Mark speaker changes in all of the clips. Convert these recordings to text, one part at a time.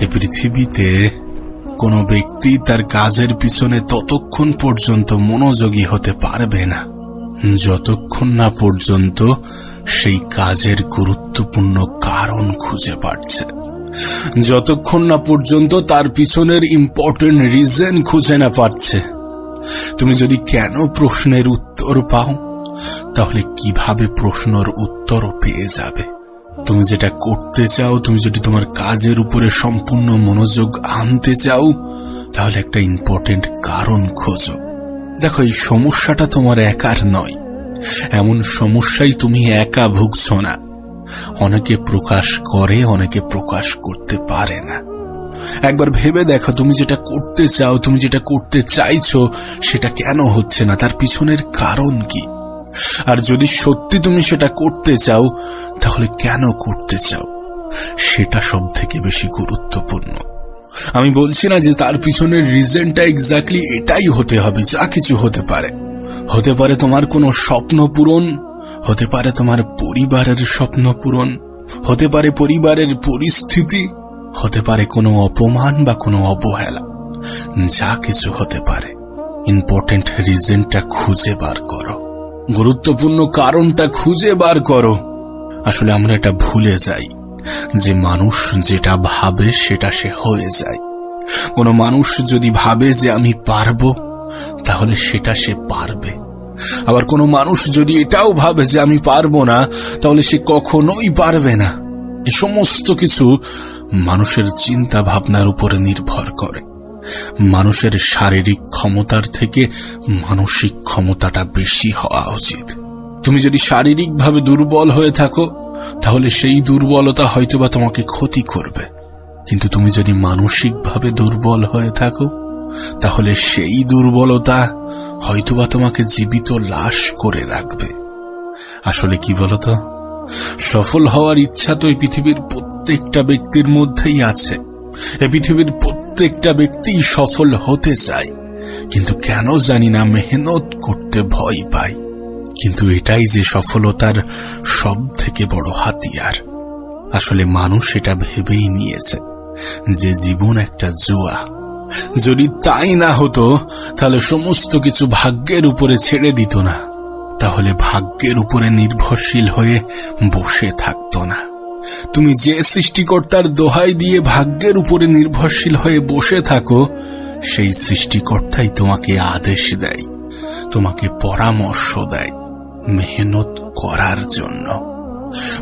Speaker 1: এ পৃথিবীতে কোনো ব্যক্তি তার কাজের পিছনে ততক্ষণ পর্যন্ত মনোযোগী হতে পারবে না। যতক্ষণ না পর্যন্ত সেই কাজের গুরুত্বপূর্ণ কারণ খুঁজে পাচ্ছে। যতক্ষণ না পর্যন্ত তার পিছনের ইম্পর্টেন্ট রিজন খুঁজে না পাচ্ছে। তুমি যদি কেন প্রশ্নের উত্তর পাও, তাহলে কীভাবে প্রশ্নের উত্তরও পেয়ে যাবে? তুমি যেটা করতে চাও, তুমি যদি তোমার কাজের উপরে সম্পূর্ণ মনোযোগ আনতে চাও, তাহলে একটা ইম্পর্টেন্ট কারণ খোঁজো। দেখো, এই সমস্যাটা তোমার একার নয়। এমন সমস্যাই তুমি একা ভুগছ না। অনেকে প্রকাশ করে, অনেকে প্রকাশ করতে পারে না। একবার ভেবে দেখো, তুমি যেটা করতে চাও, তুমি যেটা করতে চাইছো, সেটা কেন হচ্ছে না? তার পিছনের কারণ কি? আর যদি সত্যি তুমি সেটা করতে চাও, তাহলে কেন করতে চাও? সেটা সব থেকে বেশি গুরুত্বপূর্ণ। আমি বলছি না যে তার পিছনের রিজনটা এক্স্যাক্টলি এটাই হতে হবে, যা কিছু হতে পারে। হতে পারে তোমার কোনো স্বপ্ন পূরণ, হতে পারে তোমার পরিবারের স্বপ্ন পূরণ, হতে পারে পরিবারের পরিস্থিতি, হতে পারে কোনো অপমান বা কোনো অবহেলা, যা কিছু হতে পারে। ইম্পর্টেন্ট রিজনটা খুঁজে বার করো। গুরুত্বপূর্ণ কারণটা খুঁজে বার করো। আসলে আমরা এটা ভুলে যাই। যে মানুষ যেটা ভাবে, সেটা সে হয়ে যায়। কোনো মানুষ যদি ভাবে যে আমি পারব, তাহলে সেটা সে পারবে। আবার কোনো মানুষ যদি এটাও ভাবে যে আমি পারব না, তাহলে সে কখনোই পারবে না। এ সমস্ত কিছু মানুষের চিন্তা ভাবনার উপরে নির্ভর করে। মানুষের শারীরিক ক্ষমতার থেকে মানসিক ক্ষমতাটা বেশি হওয়া উচিত। তুমি যদি শারীরিকভাবে দুর্বল হয়ে থাকো, তাহলে সেই দুর্বলতা হয়তোবা তোমাকে ক্ষতি করবে। কিন্তু তুমি যদি মানসিকভাবে দুর্বল হয়ে থাকো, তাহলে সেই দুর্বলতা হয়তোবা তোমাকে জীবিত লাশ করে রাখবে। আসলে কি বলতো? সফল হওয়ার ইচ্ছা তো এই পৃথিবীর প্রত্যেকটা ব্যক্তির মধ্যেই আছে। এ পৃথিবীর প্রত্যেকটা ব্যক্তি সফল হতে চায়। কিন্তু কেন জানি না মেহনত করতে ভয় পায়। কিন্তু এটাই যে সফলতার সব থেকে বড় হাতিয়ার। আসলে মানুষ এটা ভেবেই নিয়েছে যে জীবন একটা জুয়া। যদি তাই না হতো, তাহলে সমস্ত কিছু ভাগ্যের উপরে ছেড়ে দিত না। তাহলে ভাগ্যের উপরে নির্ভরশীল হয়ে বসে থাকতো না। তুমি যে সৃষ্টিকর্তার দোহাই দিয়ে ভাগ্যের উপরে নির্ভরশীল হয়ে বসে থাকো, সেই সৃষ্টিকর্তাই তোমাকে আদেশ দেয়, তোমাকে পরামর্শ দেয় মেহনত করার জন্য।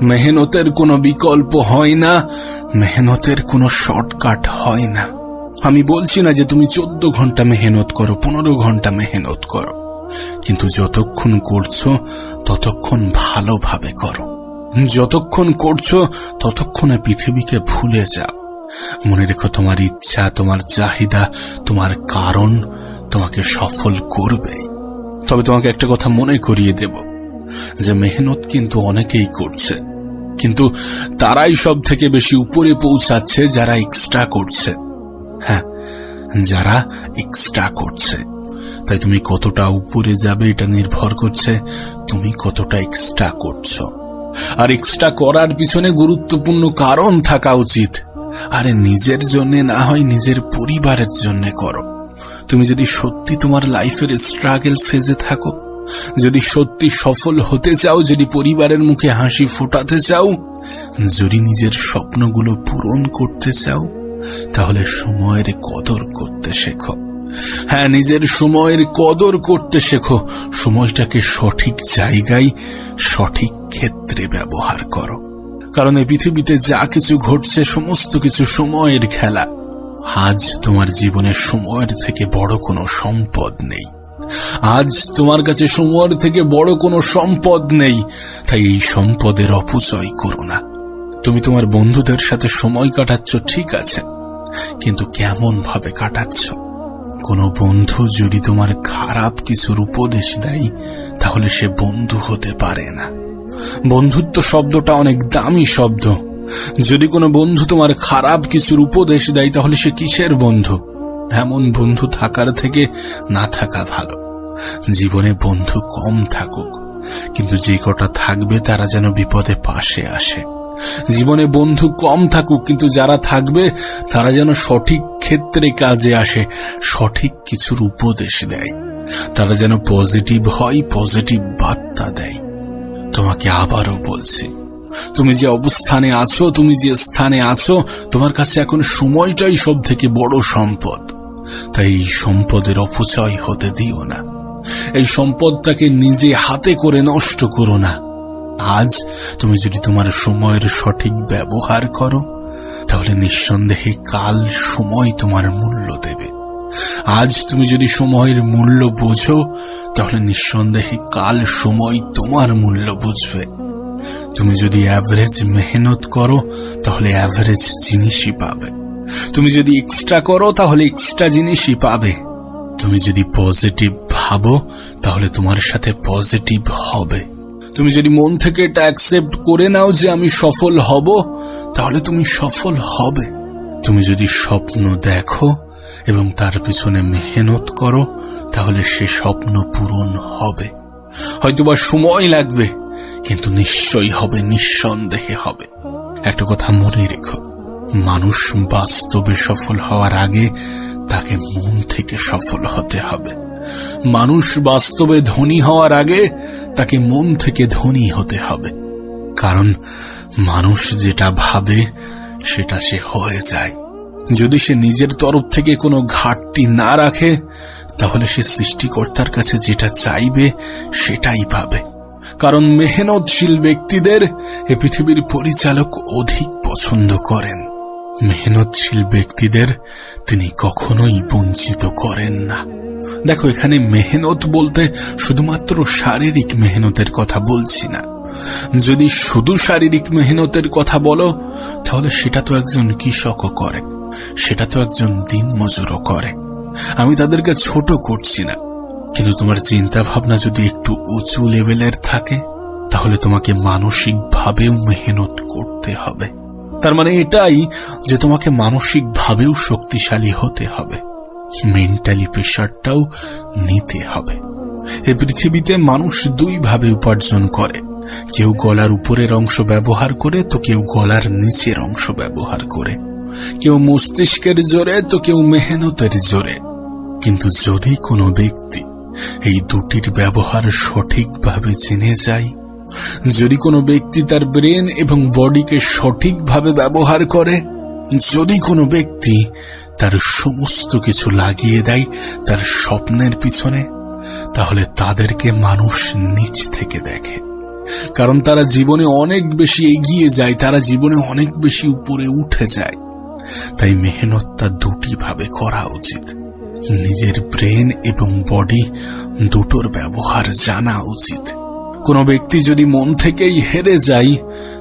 Speaker 1: মেহনতের কোনো বিকল্প হয় না, মেহনতের কোনো শর্টকাট হয় না। আমি বলছি না যে তুমি চোদ্দ ঘণ্টা মেহনত করো, পনেরো ঘণ্টা মেহনত করো, কিন্তু যতক্ষণ করছ, ততক্ষণ ভালোভাবে করো। যতক্ষণ করছ, ততক্ষণে পৃথিবীকে ভুলে যাও। মনে রেখো, তোমার ইচ্ছা, তোমার চাহিদা, তোমার কারণ তোমাকে সফল করবে। তবে তোমাকে একটা কথা মনে করিয়ে দেব, যে মেহনত কিন্তু অনেকেই করছে, কিন্তু তারাই সব থেকে বেশি উপরে পৌঁছাচ্ছে যারা এক্সট্রা করছে। হ্যাঁ যারা এক্সট্রা করছে। তাই তুমি কতটা উপরে যাবে এটা নির্ভর করছে, তুমি কতটা এক্সট্রা করছ। আর এক্সট্রা করার পিছনে গুরুত্বপূর্ণ কারণ থাকা উচিত। আরে নিজের জন্য না হয় নিজের পরিবারের জন্য করো। তুমি যদি সত্যি তোমার লাইফের স্ট্রাগল ফেজে থাকো, যদি সত্যি সফল হতে চাও, যদি পরিবারের মুখে হাসি ফোটাতে চাও, যদি নিজের স্বপ্নগুলো পূরণ করতে চাও, তাহলে সময়ের কদর করতে শেখো। হ্যাঁ নিজের সময়ের কদর করতে শেখো। সময়টাকে সঠিক জায়গায়, সঠিক ক্ষেত্রে ব্যবহার করো। কারণ এই পৃথিবীতে যা কিছু ঘটছে, সমস্ত কিছু সময়ের খেলা। আজ তোমার জীবনে সময়ের থেকে বড় কোনো সম্পদ নেই। আজ তোমার কাছে সময়ের থেকে বড় কোনো সম্পদ নেই। তাই এই সম্পদের অপচয় করো না। তুমি তোমার বন্ধুদের সাথে সময় কাটাচ্ছ, ঠিক আছে। কিন্তু কেমন ভাবে কাটাচ্ছ? কোনো বন্ধু যদি তোমার খারাপ কিছুর উপদেশ দেয়, তাহলে সে বন্ধু হতে পারে না। বন্ধুত্ব শব্দটা অনেক দামি শব্দ। যদি কোনো বন্ধু তোমার খারাপ কিছুর উপদেশ দেয়, তাহলে সে কিসের বন্ধু? এমন বন্ধু থাকার থেকে না থাকা ভালো। জীবনে বন্ধু কম থাকুক, কিন্তু যে কটা থাকবে তারা যেন বিপদে পাশে আসে। জীবনে বন্ধু কম থাকুক, কিন্তু যারা থাকবে, তারা যেন সঠিক ক্ষেত্রে কাজে আসে, সঠিক কিছুর উপদেশ দেয়। তারা যেন পজিটিভ হয়, পজিটিভ বার্তা দেয়। তোমাকে আবারও বলছি, তুমি যে অবস্থানে আছো, তুমি যে স্থানে আছো, তোমার কাছে এখন সময়টাই সব থেকে বড় সম্পদ। তাই এই সম্পদের অপচয় হতে দিও না। এই সম্পদটাকে নিজে হাতে করে নষ্ট করো না। আজ তুমি যদি তোমার সময়ের সঠিক ব্যবহার করো তাহলে নিঃসন্দেহে কাল সময় তোমার মূল্য দেবে। আজ তুমি যদি সময়ের মূল্য বোঝো, তাহলে নিঃসন্দেহে কাল সময় তোমার মূল্য বুঝবে। তুমি যদি অ্যাভারেজ মেহনত করো, তাহলে অ্যাভারেজ জিনিসই পাবে। তুমি যদি এক্সট্রা করো, তাহলে এক্সট্রা জিনিসই পাবে। তুমি যদি পজিটিভ ভাবো, তাহলে তোমার সাথে পজিটিভ হবে। তুমি যদি মন থেকে এটা অ্যাকসেপ্ট করে নাও যে আমি সফল হব, তাহলে তুমি সফল হবে। তুমি যদি স্বপ্ন দেখো এবং তার পিছনে মেহনত করো, তাহলে সে স্বপ্ন পূরণ হবে। হয়তোবা সময় লাগবে, কিন্তু নিশ্চয়ই হবে, নিঃসন্দেহে হবে। একটা কথা মনে রেখো, মানুষ বাস্তবে সফল হওয়ার আগে তাকে মন থেকে সফল হতে হবে। মানুষ বাস্তবে ধনী হওয়ার আগে তাকে মন থেকে ধনী হতে হবে। কারণ মানুষ যেটা ভাবে, সেটা সে হয়ে যায়। যদি সে নিজের তরফ থেকে কোনো ঘাটতি না রাখে, তাহলে সে সৃষ্টিকর্তার কাছে যেটা চাইবে, সেটাই পাবে। কারণ মেহনতশীল ব্যক্তিদের এ পৃথিবীর পরিচালক অধিক পছন্দ করেন। মেহনতশীল ব্যক্তিদের তিনি কখনোই বঞ্চিত করেন না। দেখো, এখানে মেহনত বলতে শুধুমাত্র শারীরিক মেহনতের কথা বলছি না। যদি শুধু শারীরিক মেহনতের কথা বলো, তাহলে সেটা তো একজন কৃষকও করে, সেটা তো একজন দিন মজুরও করে। আমি তাদেরকে ছোট করছি না, কিন্তু তোমার চিন্তা ভাবনা যদি একটু উঁচু লেভেলের থাকে, তাহলে তোমাকে মানসিকভাবেও মেহনত করতে হবে। তার মানে এটাই যে তোমাকে মানসিকভাবেও শক্তিশালী হতে হবে। মেন্টালি প্রেশারটাও নিতে হবে। এ পৃথিবীতে মানুষ দুই ভাবে উপার্জন করে। কেউ গলার উপরের অংশ ব্যবহার করে, তো কেউ গলার নিচের অংশ ব্যবহার করে। কেউ মস্তিষ্কের জোরে, তো কেউ মেহনতের জোরে। কিন্তু যদি কোনো ব্যক্তি এই দুটির ব্যবহার সঠিকভাবে জেনে যায় যদি কোনো ব্যক্তি তার ব্রেন এবং বডিকে সঠিকভাবে ব্যবহার করে, যদি কোনো ব্যক্তি তার সমস্ত কিছু লাগিয়ে দেয় তার স্বপ্নের পিছনে, তাহলে তাদেরকে মানুষ নিচ থেকে দেখে। কারণ তারা জীবনে অনেক বেশি এগিয়ে যায়, তারা জীবনে অনেক বেশি উপরে উঠে যায়। তাই মেহনতটা দুটি ভাবে করা উচিত। নিজের ব্রেন এবং বডি দুটোর ব্যবহার জানা উচিত। কোনো ব্যক্তি যদি মন থেকেই হেরে যায়,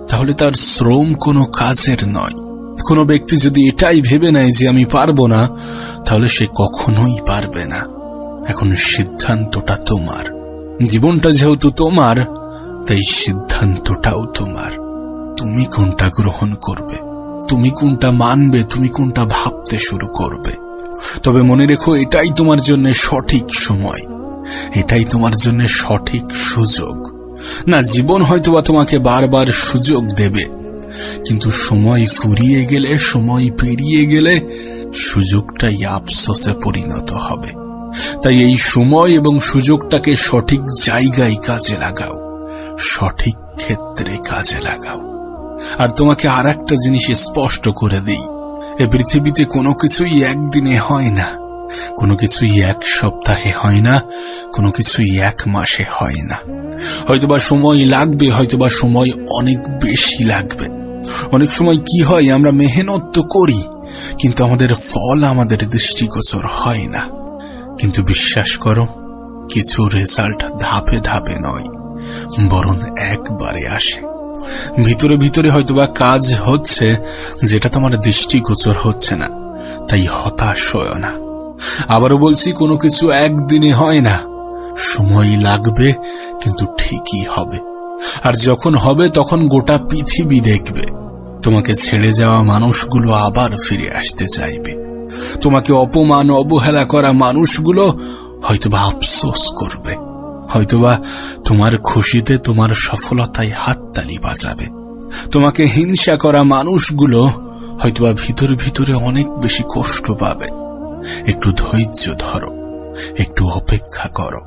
Speaker 1: তাহলে তার শ্রম কোনো কাজের নয়। কোনো ব্যক্তি যদি এটাই ভেবে নেয় যে আমি পারব না, তাহলে সে কখনোই পারবে না। এখন সিদ্ধান্তটা তোমার। জীবনটা যেহেতু তোমার, তাই সিদ্ধান্তটাও তোমার। তুমি কোনটা গ্রহণ করবে? তুমি কোনটা মানবে? তুমি কোনটা ভাবতে শুরু করবে? তবে মনে রেখো, এটাই তোমার জন্য সঠিক সময়। এটাই তোমার জন্য সঠিক সুযোগ। না, জীবন হয়তোবা তোমাকে বারবার সুযোগ দেবে, কিন্তু সময় ফুরিয়ে গেলে, সময় পেরিয়ে গেলে সুযোগটাই আফসোসে পরিণত হবে। তাই এই সময় এবং সুযোগটাকে সঠিক জায়গায় কাজে লাগাও, সঠিক ক্ষেত্রে কাজে লাগাও। আর তোমাকে আর একটা জিনিস স্পষ্ট করে দিই, এ পৃথিবীতে কোনো কিছুই একদিনে হয় না। কোনো কিছুই এক সপ্তাহে হয় না, কোনো কিছুই এক মাসে হয় না। হয়তোবা সময় লাগবে, হয়তোবা সময় অনেক বেশি লাগবে। অনেক সময় কি হয়, আমরা মেহনত তো করি, কিন্তু আমাদের ফল আমাদের দৃষ্টিগোচর হয় না। কিন্তু বিশ্বাস করো, কিছু রেজাল্ট ধাপে ধাপে নয়, বরং একবারে আসে। ভিতরে ভিতরে হয়তোবা কাজ হচ্ছে, যেটা তোমার দৃষ্টিগোচর হচ্ছে না, তাই হতাশ হয় না। আবারও বলছি, কোনো কিছু একদিনে হয় না। সময় লাগবে, কিন্তু ঠিকই হবে। আর যখন হবে, তখন গোটা পৃথিবী দেখবে। তোমাকে ছেড়ে যাওয়া মানুষগুলো আবার ফিরে আসতে চাইবে। তোমাকে অপমান, অবহেলা করা মানুষগুলো হয়তোবা আফসোস করবে। হয়তোবা তোমার খুশিতে তোমার সফলতায় হাততালি বাজাবে। তোমাকে হিংসা করা মানুষগুলো হয়তোবা ভিতর ভিতরে অনেক বেশি কষ্ট পাবে। একটু ধৈর্য ধরো, একটু অপেক্ষা করো।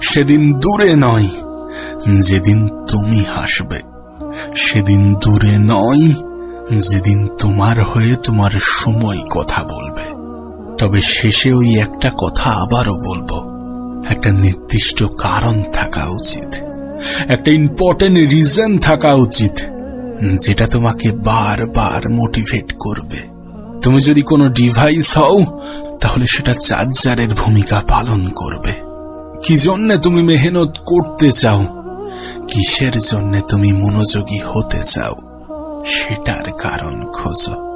Speaker 1: সেদিন দূরে নয়, যেদিন তুমি হাসবে। সেদিন দূরে নয়, যেদিন তোমার হয়ে তোমার সময় কথা বলবে। তবে শেষে ওই একটা কথা আবারও বলব, একটা নির্দিষ্ট কারণ থাকা উচিত। একটা ইম্পর্টেন্ট রিজন থাকা উচিত, যেটা তোমাকে বারবার মোটিভেট করবে। তুমি যদি কোনো ডিভাইস হও তাহলে সেটা চার্জারের ভূমিকা পালন করবে। কি জন্য তুমি মেহনত করতে চাও? কিসের জন্যে তুমি মনোযোগী হতে চাও? সেটার কারণ খোঁজো।